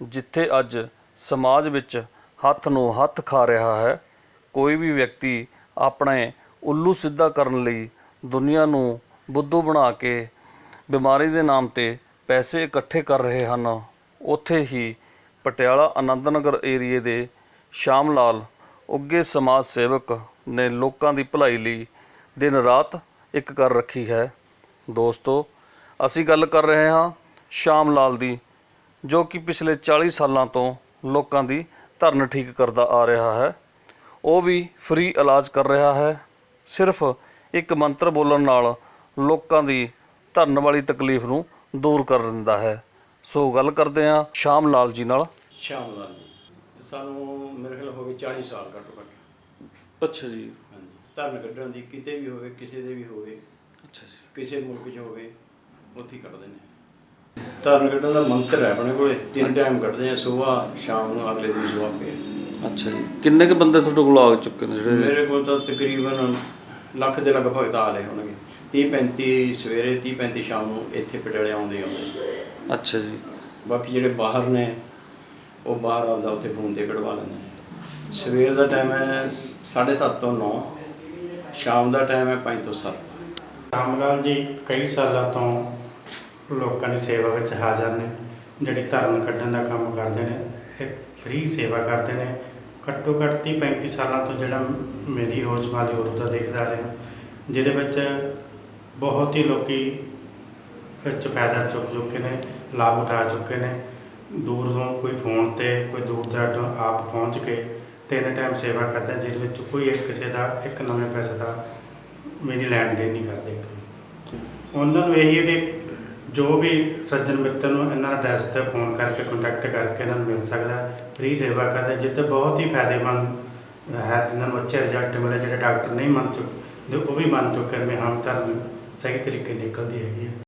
ਜਿੱਥੇ ਅੱਜ ਸਮਾਜ ਵਿੱਚ ਹੱਥ ਨੂੰ ਹੱਥ ਖਾ ਰਿਹਾ ਹੈ, ਕੋਈ ਵੀ ਵਿਅਕਤੀ ਆਪਣੇ ਉੱਲੂ ਸਿੱਧਾ ਕਰਨ ਲਈ ਦੁਨੀਆ ਨੂੰ ਬੁੱਧੂ ਬਣਾ ਕੇ ਬਿਮਾਰੀ ਦੇ ਨਾਮ ਤੇ ਪੈਸੇ ਇਕੱਠੇ ਕਰ ਰਹੇ ਹਨ। ਉੱਥੇ ਹੀ ਪਟਿਆਲਾ ਆਨੰਦ ਨਗਰ ਏਰੀਏ ਦੇ ਸ਼ਾਮ ਲਾਲ ਉੱਗੇ ਸਮਾਜ ਸੇਵਕ ਨੇ ਲੋਕਾਂ ਦੀ ਭਲਾਈ ਲਈ ਦਿਨ ਰਾਤ ਇੱਕ ਕਰ ਰੱਖੀ ਹੈ। ਦੋਸਤੋ, ਅਸੀਂ ਗੱਲ ਕਰ ਰਹੇ ਹਾਂ ਸ਼ਾਮ ਲਾਲ ਦੀ ਜੋ ਕਿ ਪਿਛਲੇ 40 ਸਾਲਾਂ ਤੋਂ ਲੋਕਾਂ ਦੀ ਧਰਨ ਠੀਕ ਕਰਦਾ ਆ ਰਿਹਾ ਹੈ। ਉਹ ਵੀ ਫ੍ਰੀ ਇਲਾਜ ਕਰ ਰਿਹਾ ਹੈ। ਸਿਰਫ ਇੱਕ ਮੰਤਰ ਬੋਲਣ ਨਾਲ ਲੋਕਾਂ ਦੀ ਧਰਨ ਵਾਲੀ ਤਕਲੀਫ ਨੂੰ ਦੂਰ ਕਰ ਦਿੰਦਾ ਹੈ। ਸੋ ਗੱਲ ਕਰਦੇ ਹਾਂ ਸ਼ਾਮ ਲਾਲ ਜੀ ਨਾਲ। ਸ਼ਾਮ ਲਾਲ ਜੀ। ਸਾਨੂੰ ਮੇਰੇ ਖਿਆਲ ਹੋ ਗਏ 40 ਸਾਲ ਘੱਟੋ ਘੱਟ ਅੱਛਾ ਜੀ। ਹਾਂਜੀ। ਧਰਨ ਕੱਢਣ ਦੀ ਕਿਤੇ ਵੀ ਹੋਵੇ ਕਿਸੇ ਦੇ ਵੀ ਹੋਵੇ ਅੱਛਾ ਜੀ। ਕਿਸੇ ਮੁਲਕ 'ਚ ਹੋਵੇ ਉੱਥੇ ਹੀ ਕੱਢਦੇ ਨੇ ਧਰਨ ਕੱਢਣ ਦਾ ਮੰਤਰ ਹੈ ਆਪਣੇ ਕੋਲੇ ਤਿੰਨ ਟਾਈਮ ਕੱਢਦੇ ਆ ਸਵੇਰ ਸ਼ਾਮ ਨੂੰ ਅਗਲੇ ਦਿਨ ਸਵੇਰ ਫੇਰ ਅੱਛਾ ਜੀ। ਕਿੰਨੇ ਕੁ ਬੰਦੇ ਤੁਹਾਡੇ ਕੋਲ ਆ ਚੁੱਕੇ ਨੇ ਜਿਹੜੇ? ਮੇਰੇ ਕੋਲ ਤਾਂ ਤਕਰੀਬਨ ਲੱਖ ਦੇ ਲਗਭਗ ਤਾਂ ਆ ਰਹੇ ਹੋਣਗੇ। 30 35 ਸਵੇਰੇ 30 35 ਸ਼ਾਮ ਨੂੰ ਇੱਥੇ ਪਟਿਆਲੇ ਆਉਂਦੇ ਹੀ ਆਉਂਦੇ। ਅੱਛਾ ਜੀ। ਬਾਕੀ ਜਿਹੜੇ ਬਾਹਰ ਨੇ ਉਹ ਬਾਹਰ ਆਉਂਦਾ ਉੱਥੇ ਫੋਨ ਤੇ ਕਢਵਾ ਲੈਂਦੇ ਨੇ। ਸਵੇਰ ਦਾ ਟਾਈਮ ਹੈ 7:30 ਤੋਂ 9 ਸ਼ਾਮ ਦਾ ਟਾਈਮ ਹੈ 5 ਤੋਂ 7 ਰਾਮਲਾਲ ਜੀ ਕਈ ਸਾਲਾਂ ਤੋਂ ਲੋਕਾਂ ਦੀ ਸੇਵਾ ਵਿੱਚ ਹਾਜ਼ਰ ਨੇ, ਜਿਹੜੀ ਧਰਨ ਕੱਢਣ ਦਾ ਕੰਮ ਕਰਦੇ ਨੇ, ਇਹ ਫ੍ਰੀ ਸੇਵਾ ਕਰਦੇ ਨੇ। ਘੱਟੋ ਘੱਟ ਤੀਹ 35 ਸਾਲਾਂ ਤੋਂ ਜਿਹੜਾ ਮੇਰੀ ਹੋਸ਼ ਵਾਲੀ ਔਰਤ ਦਾ ਦੇਖਦਾ ਰਿਹਾ, ਜਿਹਦੇ ਵਿੱਚ ਬਹੁਤ ਹੀ ਲੋਕੀ ਵਿੱਚ ਫਾਇਦਾ ਚੁੱਕ ਚੁੱਕੇ ਨੇ, ਲਾਭ ਉਠਾ ਚੁੱਕੇ ਨੇ। ਦੂਰ ਤੋਂ ਕੋਈ ਫੋਨ ਤੇ, ਕੋਈ ਦੂਰ ਦਰਾਡੋਂ ਆਪ ਪਹੁੰਚ ਕੇ ਤਿੰਨ ਟਾਈਮ ਸੇਵਾ ਕਰਦੇ ਜਿਹਦੇ ਵਿੱਚ ਕੋਈ ਇੱਕ ਕਿਸੇ ਦਾ, ਇੱਕ ਨਵੇਂ ਪੈਸੇ ਦਾ ਮੇਰੀ ਲੈਣ ਦੇਣ ਨਹੀਂ ਕਰਦੇ। ਉਹਨਾਂ ਨੂੰ ਇਹ ਹੈ ਕਿ ਜੋ ਵੀ ਸੱਜਣ ਮਿੱਤਰ ਨੂੰ ਇਹਨਾਂ ਦਾ ਐਡਰੈਸ ਤੇ ਫੋਨ ਕਰਕੇ ਕੰਟੈਕਟ ਕਰਕੇ ਇਹਨਾਂ ਨੂੰ ਮਿਲ ਸਕਦਾ ਫ੍ਰੀ ਸੇਵਾ ਕਰਦੇ ਜਿੱਥੇ ਬਹੁਤ ਹੀ ਫਾਇਦੇਮੰਦ ਹੈ, ਇਹਨਾਂ ਨੂੰ ਅੱਛੇ ਰਿਜ਼ਲਟ ਮਿਲੇ ਜਿਹੜੇ ਡਾਕਟਰ ਨਹੀਂ ਮੰਨ ਚੁੱਕੇ ਉਹ ਵੀ ਮੰਨ ਚੁੱਕੇ ਨੇ ਹਾਂ, ਧਰਮ ਸਹੀ ਤਰੀਕੇ ਨਿਕਲਦੀ ਹੈਗੀ ਹੈ।